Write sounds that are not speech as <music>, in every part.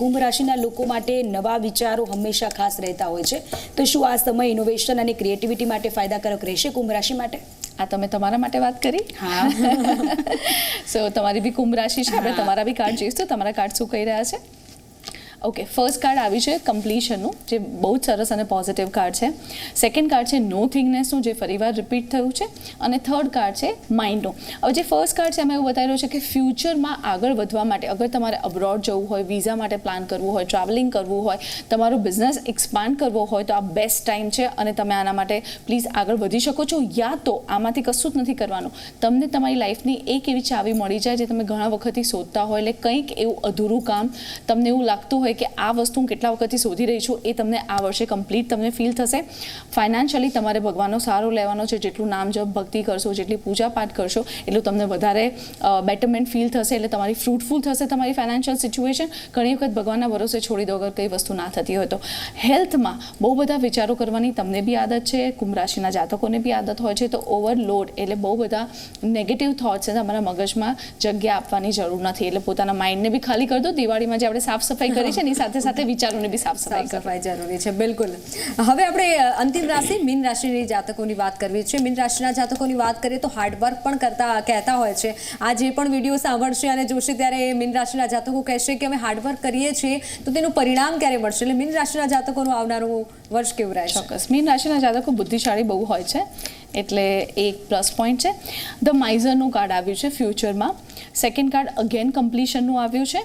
કુંભ રાશિના લોકો માટે નવા વિચારો હંમેશા ખાસ રહેતા હોય છે. તો શું આ સમય ઇનોવેશન અને ક્રિએટિવિટી માટે ફાયદાકારક રહેશે કુંભ રાશિ માટે? આ તમે તમારા માટે વાત કરી? હા. <laughs> સો તમારી બી કુંભ રાશિ છે આપણે તમારા બી કાર્ડ જોઈશું તમારા કાર્ડ શું કહી રહ્યા છે? ઓકે ફર્સ્ટ કાર્ડ આવી છે કમ્પ્લીશનનું જે બહુ જ સરસ અને પોઝિટિવ કાર્ડ છે. સેકન્ડ કાર્ડ છે નો થિંગનેસનું જે ફરીવાર રિપીટ થયું છે. અને થર્ડ કાર્ડ છે માઇન્ડનું હવે જે ફર્સ્ટ કાર્ડ છે, એમાં એવું બતાવી રહ્યું છે કે ફ્યુચરમાં આગળ વધવા માટે, અગર તમારે અબ્રોડ જવું હોય વિઝા માટે પ્લાન કરવું હોય ટ્રાવેલિંગ કરવું હોય, તમારો બિઝનેસ એક્સપાન્ડ કરવો હોય, તો આ બેસ્ટ ટાઈમ છે અને તમે આના માટે પ્લીઝ આગળ વધી શકો છો. યા તો આમાંથી કશું જ નથી કરવાનું. તમને તમારી લાઈફની એક એવી ચાવી મળી જાય, જે તમે ઘણા વખતથી શોધતા હોય, એટલે કંઈક એવું અધૂરું કામ તમને એવું લાગતું હોય કે આ વસ્તુ હું કેટલા વખતથી શોધી રહી છું એ તમને આ વર્ષે કમ્પ્લીટ તમને ફીલ થશે. ફાઇનાન્શિયલી તમારે ભગવાનનો સારો લેવાનો છે, જેટલું નામ જપ, ભક્તિ કરશો, જેટલી પૂજા પાઠ કરશો, એટલું તમને વધારે બેટરમેન્ટ ફીલ થશે, એટલે તમારી ફ્રૂટફુલ થશે તમારી ફાઇનાન્શિયલ સિચ્યુએશન ઘણી વખત ભગવાનના ભરોસે છોડી દો અગર કઈ વસ્તુ ના થતી હોય તો. હેલ્થમાં બહુ બધા વિચારો કરવાની તમને બી આદત છે, કુંભ જાતકોને બી આદત હોય છે, તો ઓવરલોડ એટલે બહુ બધા નેગેટિવ થોટ્સ છે તમારા મગજમાં જગ્યા આપવાની જરૂર નથી. એટલે પોતાના માઇન્ડને બી ખાલી કરી દો, દિવાળીમાં જે આપણે સાફ સફાઈ કરી છે એની સાથે સાથે વિચારોને બી સાફ સફાઈ સાફ સફાઈ જરૂરી છે બિલકુલ. હવે આપણે અંતિમ રાશિ મીન રાશિની જાતકોની વાત કરવી છે. મીન રાશિના જાતકોની વાત કરીએ તો હાર્ડવર્ક પણ કરતા કહેતા હોય છે. આ જે પણ વીડિયો સાંભળશે અને જોશે ત્યારે મીન રાશિના જાતકો કહેશે કે અમે હાર્ડવર્ક કરીએ છીએ તો તેનું પરિણામ ક્યારે મળશે? એટલે મીન રાશિના જાતકોનું આવનારું વર્ષ કેવું રહેશે? ચોક્કસ. મીન રાશિના જાતકો બુદ્ધિશાળી બહુ હોય છે એટલે એક પ્લસ પોઈન્ટ છે. ધ માઇઝરનું કાર્ડ આવ્યું છે ફ્યુચરમાં. સેકન્ડ કાર્ડ અગેન કમ્પ્લીશનનું આવ્યું છે.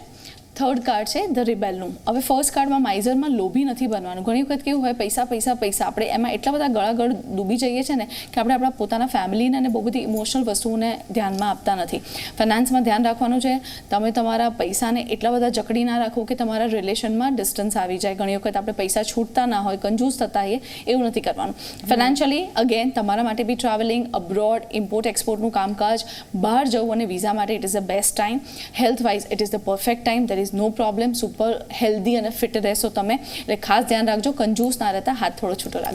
થર્ડ કાર્ડ છે ધ રિબેલનું હવે ફર્સ્ટ કાર્ડમાં માઇઝરમાં લોભી નથી બનવાનું. ઘણી વખત કેવું હોય, પૈસા પૈસા પૈસા. આપણે એમાં એટલા બધા ગળાગળ ડૂબી જઈએ છીએ ને કે આપણે આપણા પોતાના ફેમિલીને અને બહુ બધી ઇમોશનલ વસ્તુઓને ધ્યાનમાં આપતા નથી. ફાઇનાન્સમાં ધ્યાન રાખવાનું છે. તમે તમારા પૈસાને એટલા બધા જકડી ના રાખો કે તમારા રિલેશનમાં ડિસ્ટન્સ આવી જાય. ઘણી વખત આપણે પૈસા છૂટતા ના હોય કંજૂસ થતા હોઈએ, એવું નથી કરવાનું. ફાઇનાન્શિયલી અગેન તમારા માટે બી ટ્રાવેલિંગ અબ્રોડ ઇમ્પોર્ટ એક્સપોર્ટનું કામકાજ, બહાર જવું અને વિઝા માટે it is the best time health wise it is the perfect time there is no problem super healthy અને ફિટ રહેશો તમે એટલે ખાસ ધ્યાન રાખજો કંજૂસ ના રહેતા હાથ થોડો છૂટો રાખજો